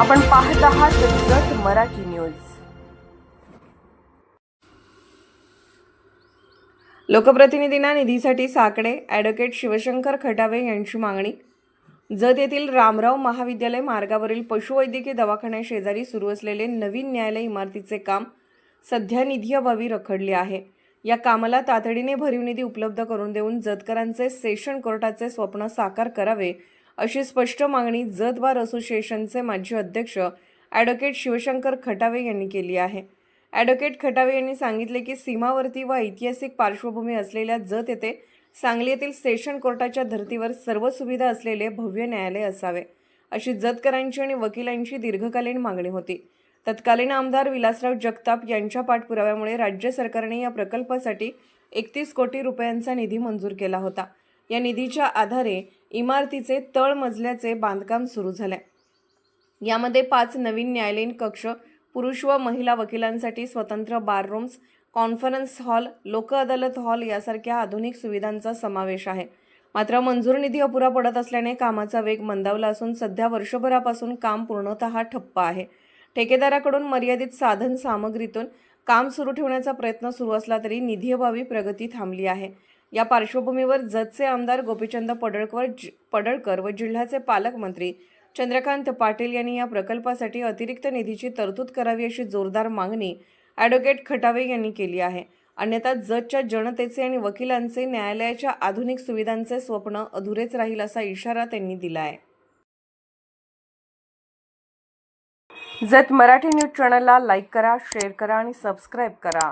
आपण पाहत आहात जत मराठी न्यूज. लोकप्रतिनिधींना निधीसाठी साकडे ॲडव्होकेट शिवशंकर खटावे यांची मागणी. जत येथील रामराव महाविद्यालय मार्गावरील पशुवैद्यकीय दवाखान्या शेजारी सुरू असलेले नवीन न्यायालय इमारतीचे काम सध्या निधीअभावी रखडले आहे. या कामाला तातडीने भरीव निधी उपलब्ध करून देऊन जतकरांचे सेशन कोर्टाचे स्वप्न साकार करावे अशी स्पष्ट मागणी जत बार असोसिएशनचे माजी अध्यक्ष ॲडव्होकेट शिवशंकर खटावे यांनी केली आहे. ॲडव्होकेट खटावे यांनी सांगितले की सीमावर्ती व ऐतिहासिक पार्श्वभूमी असलेल्या जत येथे सांगली येथील सेशन कोर्टाच्या धर्तीवर सर्व सुविधा असलेले भव्य न्यायालय असावे अशी जतकरांची आणि वकिलांची दीर्घकालीन मागणी होती. तत्कालीन आमदार विलासराव जगताप यांच्या पाठपुराव्यामुळे राज्य सरकारने या प्रकल्पासाठी एकतीस कोटी रुपयांचा निधी मंजूर केला होता. या निधीच्या आधारे इमारतीचे तळमजल्याचे बांधकाम सुरू झाले. यामध्ये पाच नवीन न्यायालयीन कक्ष पुरुष व महिला वकिलांसाठी स्वतंत्र बार रूम्स कॉन्फरन्स हॉल लोक अदालत हॉल यासारख्या आधुनिक सुविधांचा समावेश आहे. मात्र मंजूर निधी अपुरा पडत असल्याने कामाचा वेग मंदावला असून सध्या वर्षभरापासून काम पूर्णतः ठप्प आहे. ठेकेदाराकडून मर्यादित साधन सामग्रीतून काम सुरू ठेवण्याचा प्रयत्न सुरू असला तरी निधीअभावी प्रगती थांबली आहे. या पार्श्वभूमीवर जतचे आमदार गोपीचंद पडळकर पडळकर व जिल्ह्याचे पालकमंत्री चंद्रकांत पाटील यांनी या प्रकल्पासाठी अतिरिक्त निधीची तरतूद करावी अशी जोरदार मागणी ॲडव्होकेट खटावे यांनी केली आहे. अन्यथा जतच्या जनतेचे आणि वकिलांचे न्यायालयाच्या आधुनिक सुविधांचे स्वप्न अधुरेच राहील असा इशारा त्यांनी दिला आहे. जत मराठी न्यूज चॅनलला लाईक करा शेअर करा आणि सबस्क्राईब करा.